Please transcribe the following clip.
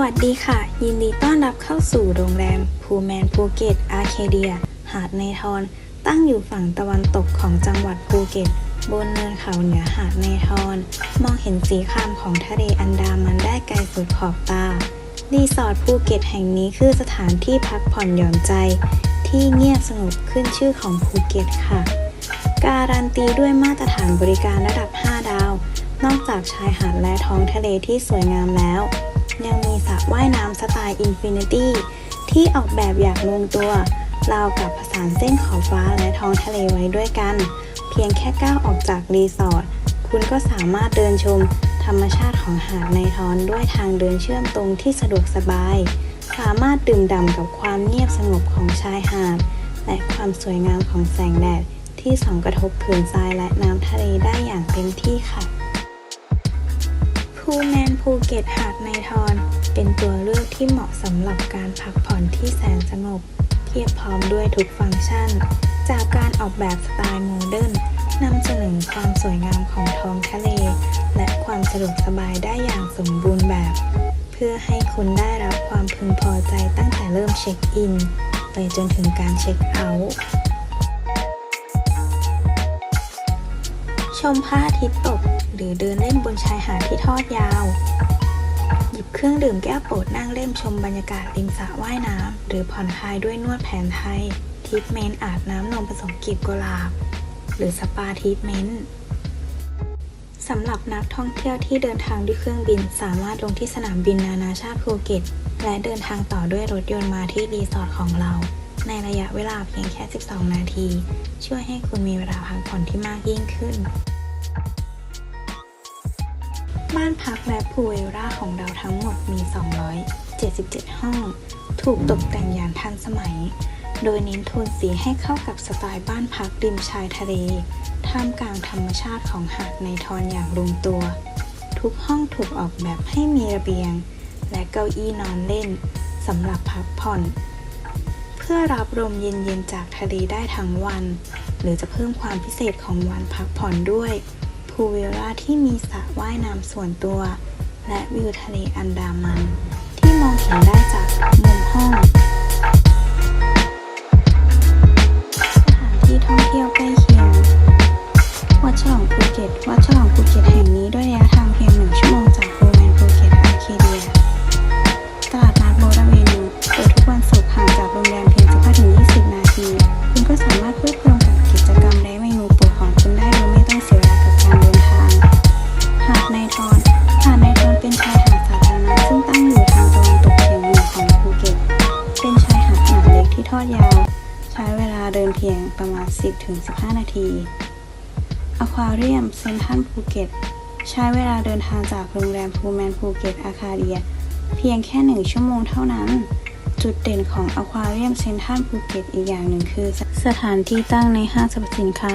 วัสดีค่ะ ยินดีต้อนรับเข้าสู่โรงแรมภูแมนภูเก็ตอาร์เคเดีย หาดในทอน ตั้งอยู่ฝั่งตะวันตกของจังหวัดภูเก็ต บนเนินเขาเหนือหาดในทอน มองเห็นสีครามของทะเลอันดามันได้ไกลสุดขอบตา รีสอร์ทภูเก็ตแห่งนี้คือสถานที่พักผ่อนหย่อนใจ ที่เงียบสงบขึ้นชื่อของภูเก็ตค่ะ การันตีด้วยมาตรฐานบริการระดับ 5 ดาว นอกจากชายหาดและท้องทะเลที่สวยงามแล้ว ยังมีสระว่ายน้ำสไตล์อินฟินิตี้ที่ออกแบบอย่างลงตัวราวกับผสานเส้นขอบฟ้าและท้องทะเลไว้ด้วยกัน เพียงแค่ก้าวออกจากรีสอร์ทคุณก็สามารถเดินชมธรรมชาติของหาดในทอนด้วยทางเดินเชื่อมตรงที่สะดวกสบาย สามารถดื่มด่ำกับความเงียบสงบของชายหาด และความสวยงามของแสงแดดที่ส่องกระทบผืนทรายและน้ำทะเลได้อย่างเต็มที่ค่ะ ภูแมนภูเก็ตหาดในทอนเป็นตัวเลือกที่เหมาะสำหรับการพักผ่อนที่แสนสงบ เพียบพร้อมด้วยทุกฟังก์ชัน จากการออกแบบสไตล์โมเดิร์นนำเสนอความสวยงามของท้องทะเล และความสะดวกสบายได้อย่างสมบูรณ์แบบ เพื่อให้คุณได้รับความพึงพอใจตั้งแต่เริ่มเช็คอิน ไปจนถึงการเช็คเอาท์ชมพระอาทิตย์ตก หรือเดินเล่นบนชายหาดที่ทอดยาว หยิบเครื่องดื่มแก้วโปรดนั่งเล่นชมบรรยากาศริมสระว่ายน้ำ หรือผ่อนคลายด้วยนวดแผนไทยทิทเมนต์อาบน้ำนมผสมกลีบกุหลาบ หรือสปาทิทเมนต์สำหรับนักท่องเที่ยวที่เดินทางด้วยเครื่องบิน สามารถลงที่สนามบินนานาชาติภูเก็ต และเดินทางต่อด้วยรถยนต์มาที่รีสอร์ทของเรา ในระยะเวลาเพียงแค่ 12 นาที ช่วยให้คุณมีเวลาพักผ่อนที่มากยิ่งขึ้น บ้านพักและพูเวลล่าของเราทั้งหมดมี 277 ห้อง ถูกตกแต่งอย่างทันสมัย โดยเน้นโทนสีให้เข้ากับสไตล์บ้านพักริมชายทะเล ท่ามกลางธรรมชาติของหาดในทอนอย่างลงตัว ทุกห้องถูกออกแบบให้มีระเบียง และเก้าอี้นอนเล่นสำหรับพักผ่อน เพื่อรับลมเย็นๆจากทะเลได้ทั้งวัน หรือจะเพิ่มความพิเศษของวันพักผ่อนด้วย พูลวิลล่าที่มีสระว่ายน้ำส่วนตัว และวิวทะเลอันดามัน ที่มองเห็นได้จากมุมห้อง ประมาณ 10-15 นาทีอควาเรียมเซนทันภูเก็ตใช้เวลาเดินทางจากโรงแรมพูแมนภูเก็ตอาคาเดีย เพียงแค่ 1 ชั่วโมงเท่านั้น จุดเด่นของอควาเรียมเซนทันภูเก็ตอีกอย่างหนึ่งคือ สถานที่ตั้งในห้างสรรพสินค้า